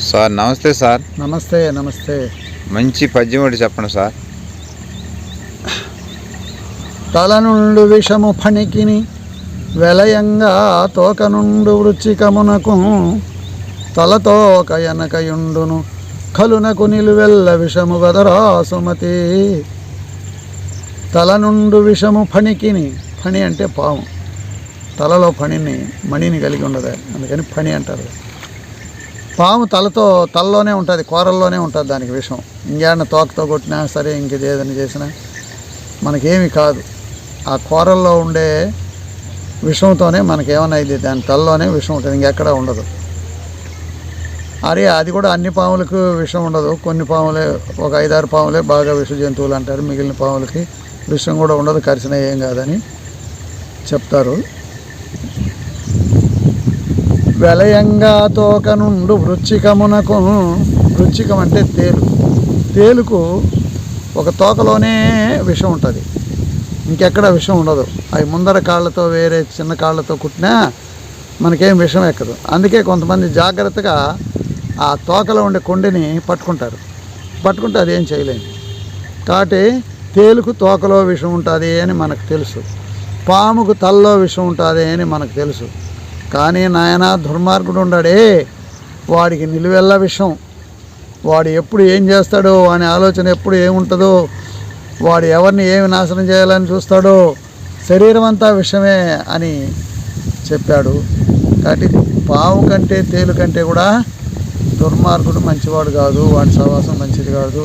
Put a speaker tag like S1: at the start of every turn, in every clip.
S1: Sir నమస్తే sir.
S2: నమస్తే నమస్తే.
S1: మంచి పద్యం ఒకటి చెప్పండి సార్.
S2: తల నుండు విషము ఫణికిని వెలయంగా తోక నుండు వృచ్చికమునకు తలతోక ఎనకయుండును కలునకు నిలువెల్ల విషము గదరా సుమతి. తల నుండు విషము ఫణికిని ఫణి అంటే పాము. తలలో ఫణిని మణిని కలిగి ఉండదు అందుకని ఫణి అంటారు. పాము తలతో తలలోనే ఉంటుంది కూరల్లోనే ఉంటుంది దానికి విషం. ఇంకేమన్నా తోకతో కొట్టినా సరే ఇంకేది ఏదైనా చేసినా మనకేమి కాదు. ఆ కూరల్లో ఉండే విషంతోనే మనకేమైనా ఇది దాని తలలోనే విషం ఉంటుంది ఇంకెక్కడ ఉండదు. అరే అది కూడా అన్ని పాములకు విషం ఉండదు. కొన్ని పాములే ఒక ఐదారు పాములే బాగా విష జంతువులు అంటారు. మిగిలిన పాములకి విషం కూడా ఉండదు కరిచిన ఏం కాదని చెప్తారు. వెలయంగా తోక నుండు వృచ్చికమునకు వృచ్చికం అంటే తేలు. తేలుకు ఒక తోకలోనే విషం ఉంటుంది. ఇంకెక్కడ విషం ఉండదు. అవి ముందర కాళ్ళతో వేరే చిన్న కాళ్ళతో కుట్టినా మనకేం విషం ఎక్కదు. అందుకే కొంతమంది జాగ్రత్తగా ఆ తోకలో ఉండే కొండిని పట్టుకుంటారు. పట్టుకుంటే అదేం చేయలేము కాబట్టి తేలుకు తోకలో విషం ఉంటుంది అని మనకు తెలుసు. పాముకు తల్లో విషం ఉంటుంది అని మనకు తెలుసు. కానీ నాయన దుర్మార్గుడు ఉన్నాడే వాడికి నిలువెల్ల విషయం వాడు ఎప్పుడు ఏం చేస్తాడో వాని ఆలోచన ఎప్పుడు ఏముంటుందో వాడు ఎవరిని ఏమి నాశనం చేయాలని చూస్తాడో శరీరం అంతా విషమే అని చెప్పాడు. కాబట్టి పాము కంటే తేలు కంటే కూడా దుర్మార్గుడు మంచివాడు కాదు వాడి సహవాసం మంచిది కాదు.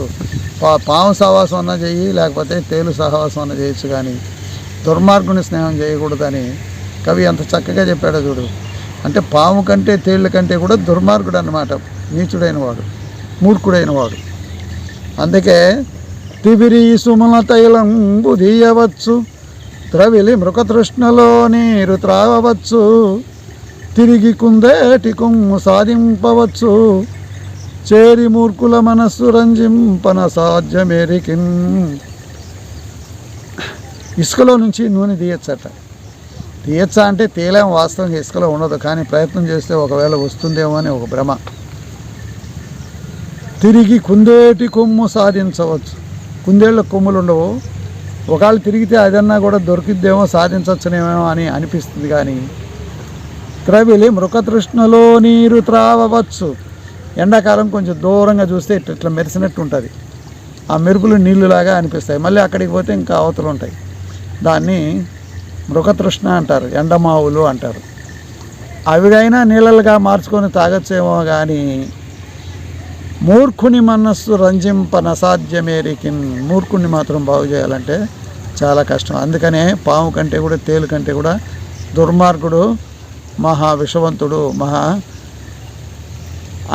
S2: పా పాము సహవాసం అన్నా చెయ్యి లేకపోతే తేలు సహవాసం అన్నా చేయొచ్చు కానీ దుర్మార్గుని స్నేహం చేయకూడదని కవి అంత చక్కగా చెప్పాడు చూడు. అంటే పాము కంటే తేళ్ళ కంటే కూడా దుర్మార్గుడు అన్నమాట నీచుడైన వాడు మూర్ఖుడైన వాడు. అందుకే తిబిరి సుమల తైలంబు దీయవచ్చు ద్రవిలి మృగతృష్ణలో నీరు త్రాగవచ్చు తిరిగి కుందేటి కొమ్ము సాధింపవచ్చు చేరి మూర్ఖుల మనస్సు రంజింపన సాధ్యమేరికిన్. ఇసుకలో నుంచి నూనె తీయచ్చట. తీయచ్చా అంటే తేలేం వాస్తవంగా ఇసుకలో ఉండదు. కానీ ప్రయత్నం చేస్తే ఒకవేళ వస్తుందేమో అని ఒక భ్రమ. తిరిగి కుందేటి కొమ్ము సాధించవచ్చు. కుందేళ్ళ కొమ్ములు ఉండవు. ఒకవేళ తిరిగితే అదన్నా కూడా దొరికిద్దేమో సాధించవచ్చునేమో అని అనిపిస్తుంది. కానీ త్రవిలి మృగతృష్ణలో నీరు త్రావవచ్చు. ఎండాకాలం కొంచెం దూరంగా చూస్తే ఇట్లా ఇట్లా మెరిసినట్టు ఉంటుంది. ఆ మెరుపులు నీళ్ళులాగా అనిపిస్తాయి. మళ్ళీ అక్కడికి పోతే ఇంకా అవతలు ఉంటాయి దాన్ని మృగతృష్ణ అంటారు ఎండమావులు అంటారు. అవిగైనా నీళ్ళలుగా మార్చుకొని తాగొచ్చేమో కానీ మూర్ఖుని మనస్సు రంజింపన సాధ్యమేరికిన్ మూర్ఖుని మాత్రం బాగు చేయాలంటే చాలా కష్టం. అందుకనే పాము కంటే కూడా తేలు కంటే కూడా దుర్మార్గుడు మహా విషవంతుడు మహా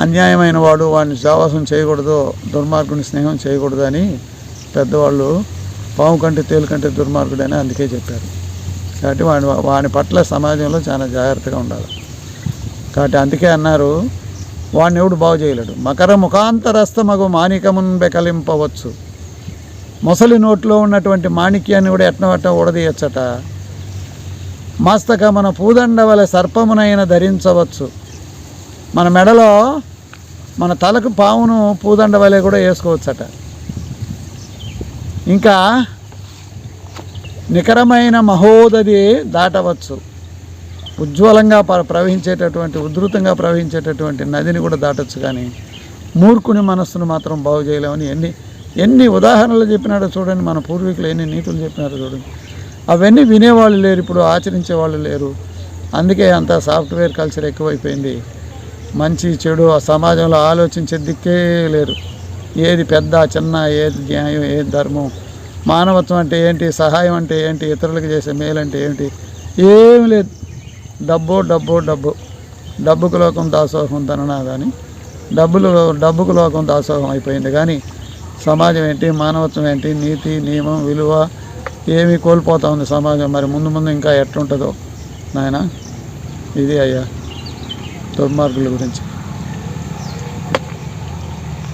S2: అన్యాయమైన వాడు వాడిని సావాసం చేయకూడదు దుర్మార్గుని స్నేహం చేయకూడదు అని పెద్దవాళ్ళు పాము కంటే తేలు కంటే దుర్మార్గుడు అని అందుకే చెప్పారు. కాబట్టి వాడి వాని పట్ల సమాజంలో చాలా జాగ్రత్తగా ఉండాలి. కాబట్టి అందుకే అన్నారు వాడిని ఎవడు బాగు చేయలేడు. మకర ముఖాంతరస్తమగు మాణికమున్ బెకలింపవచ్చు. మొసలి నోట్లో ఉన్నటువంటి మాణిక్యాన్ని కూడా ఎట్నవట్ట ఊడదీయచ్చట. మస్తక మన పూదండ వలె సర్పమునైన ధరించవచ్చు. మన మెడలో మన తలకు పావును పూదండ వలె కూడా వేసుకోవచ్చట. ఇంకా నికరమైన మహోదది దాటవచ్చు. ఉజ్వలంగా ప- ప్రవహించేటటువంటి ఉధృతంగా ప్రవహించేటటువంటి నదిని కూడా దాటచ్చు కానీ మూర్ఖుని మనస్సును మాత్రం బాగు చేయలేమని ఎన్ని ఎన్ని ఉదాహరణలు చెప్పినాడో చూడండి. మన పూర్వీకులు ఎన్ని నీతులు చెప్పినారో చూడండి. అవన్నీ వినేవాళ్ళు లేరు ఇప్పుడు ఆచరించే వాళ్ళు లేరు. అందుకే అంత సాఫ్ట్వేర్ కల్చర్ ఎక్కువైపోయింది. మంచి చెడు ఆ సమాజంలో ఆలోచించే దిక్కే లేరు. ఏది పెద్ద చిన్న ఏది న్యాయం ఏది ధర్మం మానవత్వం అంటే ఏంటి? సహాయం అంటే ఏంటి? ఇతరులకు చేసే మేలు అంటే ఏంటి? ఏమి లేదు. డబ్బు డబ్బు డబ్బు. డబ్బుకు లోకం దాసోహం కానీ డబ్బులు డబ్బుకు లోకం దాసోహం అయిపోయింది. కానీ సమాజం ఏంటి? మానవత్వం ఏంటి? నీతి నియమం విలువ ఏమి కోల్పోతా ఉంది సమాజం. మరి ముందు ముందు ఇంకా ఎట్లుంటుందో నాయన ఇది అయ్యా. దుర్మార్గుల గురించి.